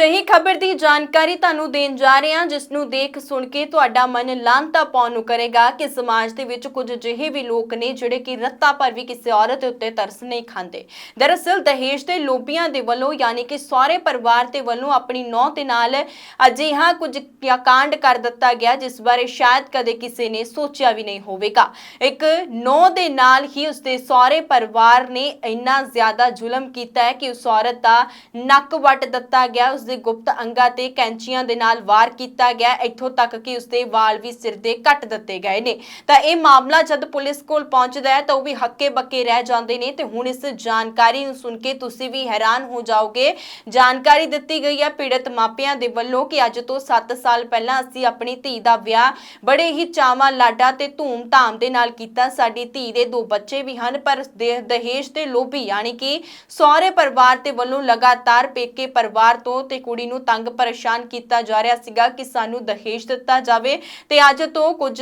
ਅਜਿਹੀ ਖਬਰ ਦੀ ਜਾਣਕਾਰੀ ਤੁਹਾਨੂੰ ਦੇਣ ਜਾ ਰਹੇ ਹਾਂ, ਜਿਸ ਨੂੰ ਦੇਖ ਸੁਣ ਕੇ ਤੁਹਾਡਾ ਮਨ ਲਾਂਤਾ ਪਾਉਣ ਨੂੰ ਕਰੇਗਾ ਕਿ ਸਮਾਜ ਦੇ ਵਿੱਚ ਕੁਝ ਅਜਿਹੇ ਵੀ ਲੋਕ ਨੇ ਜਿਹੜੇ ਕਿ ਰੱਤਾ ਪਰ ਵੀ ਕਿਸੇ ਔਰਤ ਉੱਤੇ ਤਰਸ ਨਹੀਂ ਖਾਂਦੇ। ਦਰਅਸਲ ਦਹੇਜ ਦੇ ਲੋਭੀਆਂ ਦੇ ਵੱਲੋਂ ਯਾਨੀ ਕਿ ਸਹੁਰੇ ਪਰਿਵਾਰ ਦੇ ਵੱਲੋਂ ਆਪਣੀ ਨੌਂ ਦੇ ਨਾਲ ਅਜਿਹਾ ਕੁਝ ਕਾਂਡ ਕਰ ਦਿੱਤਾ ਗਿਆ, ਜਿਸ ਬਾਰੇ ਸ਼ਾਇਦ ਕਦੇ ਕਿਸੇ ਨੇ ਸੋਚਿਆ ਵੀ ਨਹੀਂ ਹੋਵੇਗਾ। ਇੱਕ ਨੌਂ ਦੇ ਨਾਲ ਹੀ ਉਸਦੇ ਸਹੁਰੇ ਪਰਿਵਾਰ ਨੇ ਇੰਨਾ ਜ਼ਿਆਦਾ ਜ਼ੁਲਮ ਕੀਤਾ ਹੈ ਕਿ ਉਸ ਔਰਤ ਦਾ ਨੱਕ ਵੱਟ ਦਿੱਤਾ ਗਿਆ ਉਸ ਉਸਦੇ ਗੁਪਤ ਅੰਗਾਂ ਤੇ ਕੈਂਚੀਆਂ ਦੇ ਨਾਲ ਵਾਰ ਕੀਤਾ ਗਿਆ। ਇੱਥੋਂ ਤੱਕ ਕਿ ਉਸਦੇ ਵਾਲ ਵੀ ਸਿਰ ਦੇ ਕੱਟ ਦਿੱਤੇ ਗਏ ਨੇ। ਤਾਂ ਇਹ ਮਾਮਲਾ ਜਦ ਪੁਲਿਸ ਕੋਲ ਪਹੁੰਚਦਾ ਹੈ ਤਾਂ ਉਹ ਵੀ ਹੱਕੇ ਬੱਕੇ ਰਹਿ ਜਾਂਦੇ ਨੇ ਤੇ ਹੁਣ ਇਸ ਜਾਣਕਾਰੀ ਨੂੰ ਸੁਣ ਕੇ ਤੁਸੀਂ ਵੀ ਹੈਰਾਨ ਹੋ ਜਾਓਗੇ। ਜਾਣਕਾਰੀ ਦਿੱਤੀ ਗਈ ਹੈ ਪੀੜਤ ਮਾਪਿਆਂ ਦੇ ਵੱਲੋਂ ਕਿ ਅੱਜ ਤੋਂ 7 ਸਾਲ ਪਹਿਲਾਂ ਅਸੀਂ ਆਪਣੀ ਧੀ ਦਾ ਵਿਆਹ ਬੜੇ ਹੀ ਚਾਵਾਂ ਲਾਡਾ ਤੇ ਧੂਮ-ਧਾਮ ਦੇ ਨਾਲ ਕੀਤਾ। ਸਾਡੀ ਧੀ ਦੇ ਦੋ ਬੱਚੇ ਵੀ ਹਨ, ਪਰ ਦੇ- ਦਹੇਜ ਤੇ ਲੋਭੀ, ਯਾਨੀ ਕਿ ਸਹੁਰੇ ਪਰਿਵਾਰ ਦੇ ਵੱਲੋਂ ਲਗਾਤਾਰ ਪੇਕੇ ਪਰਿਵਾਰ ਤੋਂ ਤੇ ਕੁੜੀ ਨੂੰ ਤੰਗ ਪਰੇਸ਼ਾਨ ਕੀਤਾ ਜਾ ਰਿਹਾ ਸੀਗਾ ਕਿ ਸਾਨੂੰ ਦਹੇਜ ਦਿੱਤਾ ਜਾਵੇ। ਤੇ ਅੱਜ ਤੋਂ ਕੁਝ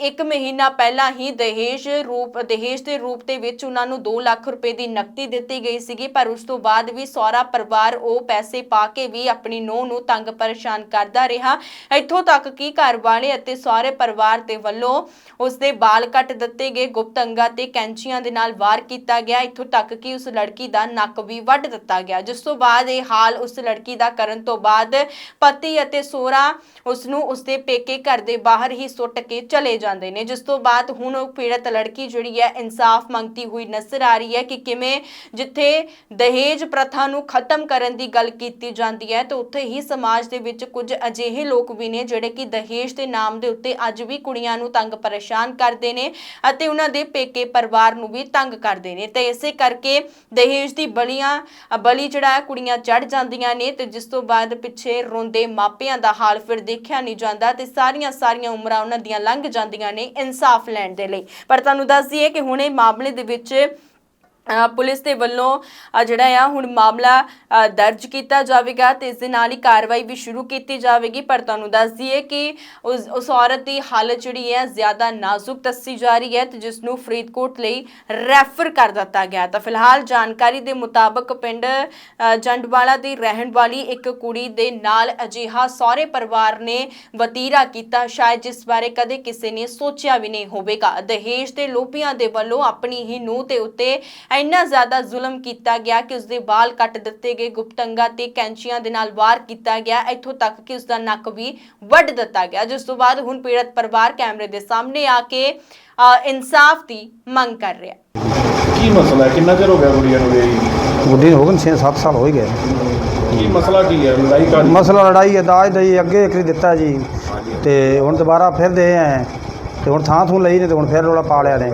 ਇੱਕ- ਮਹੀਨਾ ਪਹਿਲਾਂ ਹੀ ਦਹੇਜ ਰੂਪ, ਦਹੇਜ ਦੇ ਰੂਪ ਦੇ ਵਿੱਚ ਉਹਨਾਂ ਨੂੰ 2 ਲੱਖ ਰੁਪਏ ਦੀ ਨਕਦੀ ਦਿੱਤੀ ਗਈ ਸੀਗੀ, ਪਰ ਉਸ ਤੋਂ ਬਾਅਦ ਵੀ ਸਹੁਰਾ ਪਰਿਵਾਰ ਉਹ ਪੈਸੇ ਪਾ ਕੇ ਵੀ ਆਪਣੀ ਨੂੰਹ ਨੂੰ ਤੰਗ ਪਰੇਸ਼ਾਨ ਕਰਦਾ ਰਿਹਾ। ਇੱਥੋਂ ਤੱਕ ਕਿ ਘਰ ਵਾਲੇ ਅਤੇ ਸਹੁਰੇ ਪਰਿਵਾਰ ਦੇ ਵੱਲੋਂ ਉਸ ਦੇ ਵਾਲ ਕੱਟ ਦਿੱਤੇ ਗਏ, ਗੁਪਤ ਅੰਗਾਂ ਤੇ ਕੈਂਚੀਆਂ ਦੇ ਨਾਲ ਵਾਰ ਕੀਤਾ ਗਿਆ। ਇੱਥੋਂ ਤੱਕ ਕਿ ਉਸ ਲੜਕੀ ਦਾ ਨੱਕ ਵੀ ਵੱਢ ਦਿੱਤਾ ਗਿਆ। ਜਿਸ ਤੋਂ ਬਾਅਦ ਇਹ ਹਾਲ ਉਸ ਲੜਕੀ ਦਾ ਕਰਨ ਤੋਂ ਬਾਅਦ ਪਤੀ ਅਤੇ ਸੋਹਰਾ ਉਸ ਨੂੰ ਉਸ ਦੇ ਪੇਕੇ ਘਰ ਦੇ ਬਾਹਰ ਹੀ ਸੁੱਟ ਕੇ ਚਲੇ ਜਾਂਦੇ ਨੇ, ਜਿਸ ਤੋਂ ਬਾਅਦ ਹੁਣ ਉਹ ਪੀੜਤ ਲੜਕੀ ਜਿਹੜੀ ਹੈ ਇਨਸਾਫ ਮੰਗਦੀ ਹੋਈ ਨਜ਼ਰ ਆ ਰਹੀ ਹੈ ਕਿ ਕਿਵੇਂ ਜਿੱਥੇ ਦਹੇਜ ਪ੍ਰਥਾ ਨੂੰ ਖਤਮ ਕਰਨ ਦੀ ਗੱਲ ਕੀਤੀ ਜਾਂਦੀ ਹੈ, ਤੇ ਉੱਥੇ ਹੀ ਸਮਾਜ ਦੇ ਵਿੱਚ ਕੁਝ ਅਜਿਹੇ ਲੋਕ ਵੀ ਨੇ ਜਿਹੜੇ ਕਿ ਦਹੇਜ ਦੇ ਨਾਮ ਦੇ ਉੱਤੇ ਅੱਜ ਵੀ ਕੁੜੀਆਂ ਨੂੰ ਤੰਗ ਪਰੇਸ਼ਾਨ ਕਰਦੇ ਨੇ ਅਤੇ ਉਹਨਾਂ ਦੇ ਪੇਕੇ ਪਰਿਵਾਰ ਨੂੰ ਵੀ ਤੰਗ ਕਰਦੇ ਨੇ। ਤੇ ਇਸੇ ਕਰਕੇ ਦਹੇਜ ਦੀ ਬਲੀਆਂ, ਬਲੀ ਜਿਹੜਾ ਕੁੜੀਆਂ ਚੜ ਜਾਂਦੀਆਂ ਨੇ ਤੇ ਜਿਸ ਤੋਂ ਬਾਅਦ ਪਿੱਛੇ ਰੋਂਦੇ ਮਾਪਿਆਂ ਦਾ ਹਾਲ ਫਿਰ ਦੇਖਿਆ ਨਹੀਂ ਜਾਂਦਾ ਤੇ ਸਾਰੀਆਂ ਸਾਰੀਆਂ ਉਮਰਾਂ ਉਹਨਾਂ ਦੀਆਂ ਲੰਘ ਜਾਂਦੀਆਂ ਨੇ ਇਨਸਾਫ ਲੈਣ ਦੇ ਲਈ। ਪਰ ਤੁਹਾਨੂੰ ਦੱਸ ਦਈਏ ਕਿ ਹੁਣ ਇਹ ਮਾਮਲੇ ਦੇ ਵਿੱਚ ਪੁਲਿਸ ਦੇ ਵੱਲੋਂ ਜਿਹੜਾ ਆ, ਹੁਣ ਮਾਮਲਾ ਦਰਜ ਕੀਤਾ ਜਾਵੇਗਾ ਤੇ ਇਸ ਦੇ ਨਾਲ ਹੀ ਕਾਰਵਾਈ ਵੀ ਸ਼ੁਰੂ ਕੀਤੀ ਜਾਵੇਗੀ। ਪਰ ਤੁਹਾਨੂੰ ਦੱਸ ਦਈਏ ਕਿ ਉਸ ਔਰਤ ਦੀ ਹਾਲਤ ਜਿਹੜੀ ਹੈ, ਜ਼ਿਆਦਾ ਨਾਜ਼ੁਕ ਦੱਸੀ ਜਾ ਰਹੀ ਹੈ ਤੇ ਜਿਸ ਨੂੰ ਫਰੀਦਕੋਟ ਲਈ ਰੈਫਰ ਕਰ ਦਿੱਤਾ ਗਿਆ। ਤਾਂ ਫਿਲਹਾਲ ਜਾਣਕਾਰੀ ਦੇ ਮੁਤਾਬਕ ਪਿੰਡ ਜੰਡਵਾਲਾ ਦੀ ਰਹਿਣ ਵਾਲੀ ਇੱਕ ਕੁੜੀ ਦੇ ਨਾਲ ਅਜਿਹਾ ਸਹੁਰੇ ਪਰਿਵਾਰ ਨੇ ਵਤੀਰਾ ਕੀਤਾ। ਸ਼ਾਇਦ ਜਿਸ ਬਾਰੇ ਕਦੇ ਕਿਸੇ ਨੇ ਸੋਚਿਆ ਵੀ ਨਹੀਂ ਹੋਵੇਗਾ। ਦਹੇਜ ਦੇ ਲੋਭੀਆਂ ਦੇ ਵੱਲੋਂ ਆਪਣੀ ਹੀ ਨੂੰਹ ਤੇ ਉੱਤੇ ਇੰਨਾ ਜ਼ਿਆਦਾ ਜ਼ੁਲਮ ਕੀਤਾ ਗਿਆ ਕਿ ਉਸਦੇ ਵਾਲ ਕੱਟ ਦਿੱਤੇ ਗਏ ਗੁਪਤੰਗਾ ਤੇ ਕੈਂਚੀਆਂ ਦੇ ਨਾਲ ਵਾਰ ਕੀਤਾ ਗਿਆ ਇੱਥੋਂ ਤੱਕ ਕਿ ਉਸਦਾ ਨੱਕ ਵੀ ਵੱਢ ਦਿੱਤਾ ਗਿਆ। ਜਿਸ ਤੋਂ ਬਾਅਦ ਹੁਣ ਪੀੜਤ ਪਰਿਵਾਰ ਕੈਮਰੇ ਦੇ ਸਾਹਮਣੇ ਆ ਕੇ ਇਨਸਾਫ ਦੀ ਮੰਗ ਕਰ ਰਿਹਾ ਕੀ ਮਸਲਾ ਹੈ? ਕਿੰਨਾ ਚਿਰ ਹੋ ਗਿਆ ਗੁੜੀਆ ਨੂੰ ਵਿਆਹੀ? ਗੁੱਡੀ ਨੂੰ ਹੋ ਗਏ 6-7 ਸਾਲ ਹੋ ਹੀ ਗਏ ਕੀ ਮਸਲਾ ਕੀ ਹੈ? ਲੜਾਈ ਕਾਹਦੀ? ਮਸਲਾ ਲੜਾਈ ਹੈ ਦਾਜ ਦਈ ਅੱਗੇ ਇੱਕ ਦਿੱਤਾ ਜੀ। ਤੇ ਹੁਣ ਦੁਬਾਰਾ ਫਿਰ ਦੇ ਆਏ ਤੇ ਹੁਣ ਥਾਂ ਥੂ ਲਈ ਨੇ ਤੇ ਹੁਣ ਫਿਰ ਰੋਲਾ ਪਾ ਲਿਆ ਨੇ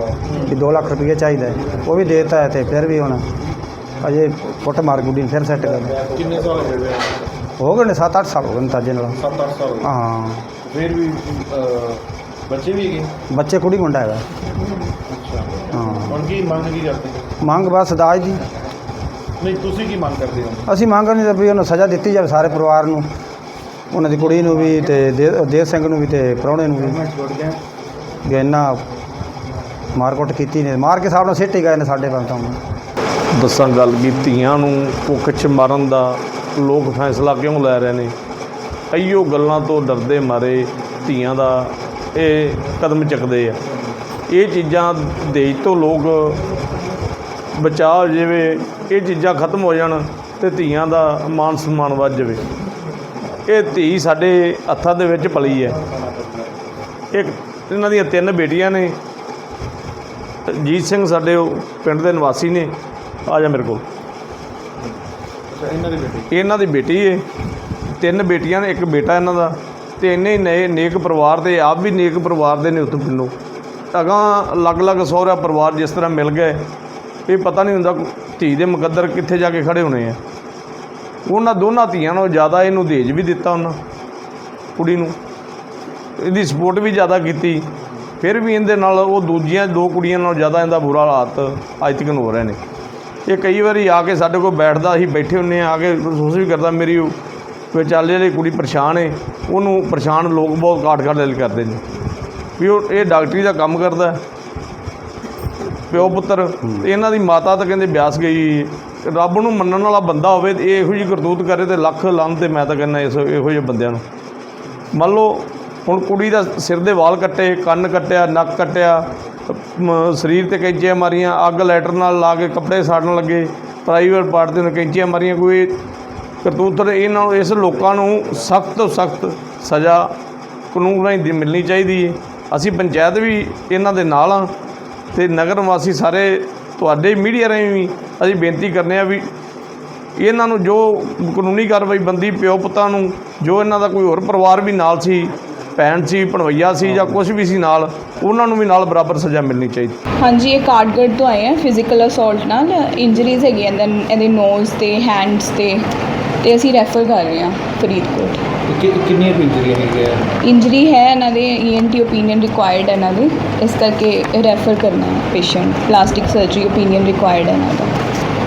ਕਿ 2 ਲੱਖ ਰੁਪਏ ਚਾਹੀਦਾ। ਉਹ ਵੀ ਦੇਤਾ ਹੈ ਤੇ ਫਿਰ ਵੀ ਹੁਣ ਅਜੇ ਫੁੱਟ ਮਾਰ ਗੁੱਡੀ ਨੂੰ ਫਿਰ ਸੈੱਟ ਕਰ ਕਿੰਨੇ ਸਾਲ ਹੋ ਗਏ ਹੋ ਗਏ ਨੇ 7-8 ਸਾਲ ਹੋ ਗਏ ਨੇ ਤਾਜੇ ਨਾਲ। 7-8 ਸਾਲ ਹੋ ਫਿਰ ਵੀ ਬੱਚੇ ਵੀ ਹੈਗੇ? ਬੱਚੇ ਕੁੜੀ ਮੁੰਡਾ ਹੈਗਾ। ਅੱਛਾ। ਹਾਂ। ਹੁਣ ਕੀ ਮੰਗ ਕੀ ਕਰਦੇ? ਮੰਗ ਬਸ ਦਾਜ ਦੀ। ਨਹੀਂ ਤੁਸੀਂ ਕੀ ਮੰਗ ਕਰਦੇ ਹੋ? ਅਸੀਂ ਮੰਗ ਨਹੀਂ ਵੀ ਉਹਨੂੰ ਸਜ਼ਾ ਦਿੱਤੀ ਜਾਵੇ ਸਾਰੇ ਪਰਿਵਾਰ ਨੂੰ। ਉਹਨਾਂ ਦੀ ਕੁੜੀ ਨੂੰ ਵੀ ਤੇ ਦੇਵ ਸਿੰਘ ਨੂੰ ਵੀ ਤੇ ਪ੍ਰਾਹੁਣੇ ਨੂੰ ਵੀ। ਵੀ ਇੰਨਾ ਮਾਰਕੁੱਟ ਕੀਤੀ ਨੇ ਮਾਰ ਕੇ ਸਾਹਬ ਸਿੱਟ ਹੀ ਗਏ ਨੇ ਸਾਡੇ ਵੱਲ ਤਾਂ। ਦੱਸਾਂ ਗੱਲ ਕੀ ਧੀਆਂ ਨੂੰ ਭੁੱਖ 'ਚ ਮਾਰਨ ਦਾ ਲੋਕ ਫੈਸਲਾ ਕਿਉਂ ਲੈ ਰਹੇ ਨੇ? ਅਈਓ ਗੱਲਾਂ ਤੋਂ ਡਰਦੇ ਮਾਰੇ ਧੀਆਂ ਦਾ, ਇਹ ਕਦਮ ਚੱਕਦੇ ਆ। ਇਹ ਚੀਜ਼ਾਂ ਦੇਸ਼ ਤੋਂ ਲੋਕ ਬਚਾਅ ਹੋ ਜਾਵੇ ਇਹ ਚੀਜ਼ਾਂ ਖਤਮ ਹੋ ਜਾਣ ਤੇ ਧੀਆਂ ਦਾ ਮਾਨ ਸਨਮਾਨ ਵੱਧ ਜਾਵੇ। ਇਹ ਧੀ ਸਾਡੇ ਹੱਥਾਂ ਦੇ ਵਿੱਚ ਪਲੀ ਹੈ। ਇੱਕ ਇਹਨਾਂ ਦੀਆਂ ਤਿੰਨ ਬੇਟੀਆਂ ਨੇ। ਜੀਤ ਸਿੰਘ ਸਾਡੇ ਉਹ ਪਿੰਡ ਦੇ ਨਿਵਾਸੀ ਨੇ। ਆ ਜਾ ਮੇਰੇ ਕੋਲ। ਇਹਨਾਂ ਦੇ ਬੇਟੇ। ਇਹਨਾਂ ਦੀ ਬੇਟੀ ਏ। ਤਿੰਨ ਬੇਟੀਆਂ ਨੇ ਇੱਕ ਬੇਟਾ ਇਹਨਾਂ ਦਾ। ਤੇ ਇੰਨੇ ਹੀ ਨਏ ਨੇਕ ਪਰਿਵਾਰ ਦੇ ਆਪ ਵੀ ਨੇਕ ਪਰਿਵਾਰ ਦੇ ਨੇ ਉੱਥੋਂ ਪਿੰਡੋਂ। ਅਗਾਂਹ ਅਲੱਗ-ਅਲੱਗ ਸਹੁਰਾ ਪਰਿਵਾਰ ਜਿਸ ਤਰ੍ਹਾਂ ਮਿਲ ਗਏ। ਇਹ ਪਤਾ ਨਹੀਂ ਹੁੰਦਾ ਧੀ ਦੇ ਮੁਕੱਦਰ ਕਿੱਥੇ ਜਾ ਕੇ ਖੜੇ ਹੋਣੇ ਆ। ਉਹਨਾਂ ਦੋਨਾਂ ਧੀਆਂ ਨੂੰ ਜ਼ਿਆਦਾ ਇਹਨੂੰ ਦੇਜ ਵੀ ਦਿੱਤਾ ਉਹਨਾਂ ਕੁੜੀ ਨੂੰ। ਇਹਦੀ ਸਪੋਰਟ ਵੀ ਜ਼ਿਆਦਾ ਕੀਤੀ। ਫਿਰ ਵੀ ਇਹਦੇ ਨਾਲ ਉਹ ਦੂਜੀਆਂ ਦੋ ਕੁੜੀਆਂ ਨਾਲ ਜ਼ਿਆਦਾ ਇਹਦਾ ਬੁਰਾ ਹਾਲਾਤ ਅੱਜ ਤੱਕ ਹੋ ਰਹੇ ਨੇ। ਇਹ ਕਈ ਵਾਰੀ ਆ ਕੇ ਸਾਡੇ ਕੋਲ ਬੈਠਦਾ, ਅਸੀਂ ਬੈਠੇ ਹੁੰਨੇ ਆ ਆ ਕੇ ਮਹਿਸੂਸ ਵੀ ਕਰਦਾ, ਮੇਰੀ ਵਿਚਾਲੇ ਵੀ ਜਿਹੜੀ ਕੁੜੀ ਪਰੇਸ਼ਾਨ ਹੈ ਉਹਨੂੰ ਪਰੇਸ਼ਾਨ ਲੋਕ ਬਹੁਤ ਕਾਟ ਕਾਟ ਦਿਲ ਕਰਦੇ ਨੇ। ਵੀ ਉਹ, ਇਹ ਡਾਕਟਰੀ ਦਾ ਕੰਮ ਕਰਦਾ ਪਿਓ ਪੁੱਤਰ, ਇਹਨਾਂ ਦੀ ਮਾਤਾ ਤਾਂ ਕਹਿੰਦੇ ਬਿਆਸ ਗਈ। ਰੱਬ ਨੂੰ ਮੰਨਣ ਵਾਲਾ ਬੰਦਾ ਹੋਵੇ ਤੇ ਇਹੋ ਜਿਹੀ ਕਰਤੂਤ ਕਰੇ ਤੇ ਲੱਖ ਲੰਨ ਤੇ ਮੈਂ ਤਾਂ ਕਹਿੰਦਾ ਇਸ, ਇਹੋ ਜਿਹੇ ਬੰਦਿਆਂ ਨੂੰ। ਮੰਨ ਲਓ ਹੁਣ ਕੁੜੀ ਦਾ ਸਿਰ ਦੇ ਵਾਲ ਕੱਟੇ, ਕੰਨ ਕੱਟਿਆ, ਨੱਕ ਕੱਟਿਆ, ਮ- ਸਰੀਰ ਤੇ ਕੈਂਚੀਆਂ ਮਾਰੀਆਂ, ਅੱਗ ਲੈਟਰ ਨਾਲ ਲਾ ਕੇ ਕੱਪੜੇ ਸਾੜਨ ਲੱਗੇ ਪ੍ਰਾਈਵੇਟ ਪਾਰਟ ਦੇ ਨੂੰ ਕੈਂਚੀਆਂ ਮਾਰੀਆਂ, ਕੋਈ ਕਰਤੂਤ ਇਹਨਾਂ ਨੂੰ, ਇਸ ਲੋਕਾਂ ਨੂੰ ਸਖਤ ਤੋਂ ਸਖਤ ਸਜ਼ਾ ਕਾਨੂੰਨ ਰਾਹੀਂ ਦੀ ਮਿਲਣੀ ਚਾਹੀਦੀ ਹੈ ਅਸੀਂ ਪੰਚਾਇਤ ਵੀ ਇਹਨਾਂ ਦੇ ਨਾਲ ਆ ਤੇ ਨਗਰ ਵਾਸੀ ਸਾਰੇ ਤੁਹਾਡੇ ਮੀਡੀਆ ਰਾਹੀਂ ਵੀ ਅਸੀਂ ਬੇਨਤੀ ਕਰਨੇ ਆ ਵੀ ਇਹਨਾਂ ਨੂੰ ਜੋ ਕਾਨੂੰਨੀ ਕਾਰਵਾਈ ਬੰਦੀ ਪਿਓ ਪੁੱਤਾਂ ਨੂੰ, ਜੋ ਇਹਨਾਂ ਦਾ ਕੋਈ ਹੋਰ ਪਰਿਵਾਰ ਵੀ ਨਾਲ ਸੀ ਭੈਣ ਸੀ ਭਣਵਈਆ ਸੀ ਜਾਂ ਕੁਝ ਵੀ ਸੀ ਨਾਲ ਉਹਨਾਂ ਨੂੰ ਵੀ ਨਾਲ ਬਰਾਬਰ ਸਜ਼ਾ ਮਿਲਣੀ ਚਾਹੀਦੀ। ਹਾਂਜੀ ਇਹ ਕਾਰਡਗੜ ਤੋਂ ਆਏ ਆ ਫਿਜ਼ੀਕਲ ਅਸੌਲਟ ਨਾਲ। ਇੰਜਰੀਜ਼ ਹੈਗੀਆਂ ਇਹਦੇ ਇਹਦੇ ਨੋਜ਼ ਤੇ ਹੈਂਡਸ ਤੇ ਤੇ ਅਸੀਂ ਰੈਫਰ ਕਰ ਰਹੇ ਹਾਂ ਫਰੀਦਕੋਟ। ਕਿੰਨੀਆਂ ਇੰਜਰੀਆਂ ਹੈਗੀਆਂ? ਇੰਜਰੀ ਹੈ ਇਹਨਾਂ ਦੇ ਈਐਨਟੀ ਓਪੀਨੀਅਨ ਰਿਕੁਆਇਰਡ ਹੈ ਇਹਨਾਂ ਦੇ। ਇਸ ਕਰਕੇ ਰੈਫਰ ਕਰਨਾ ਹੈ patient plastic surgery opinion required ਹੈ ਇਹਨਾਂ ਦਾ।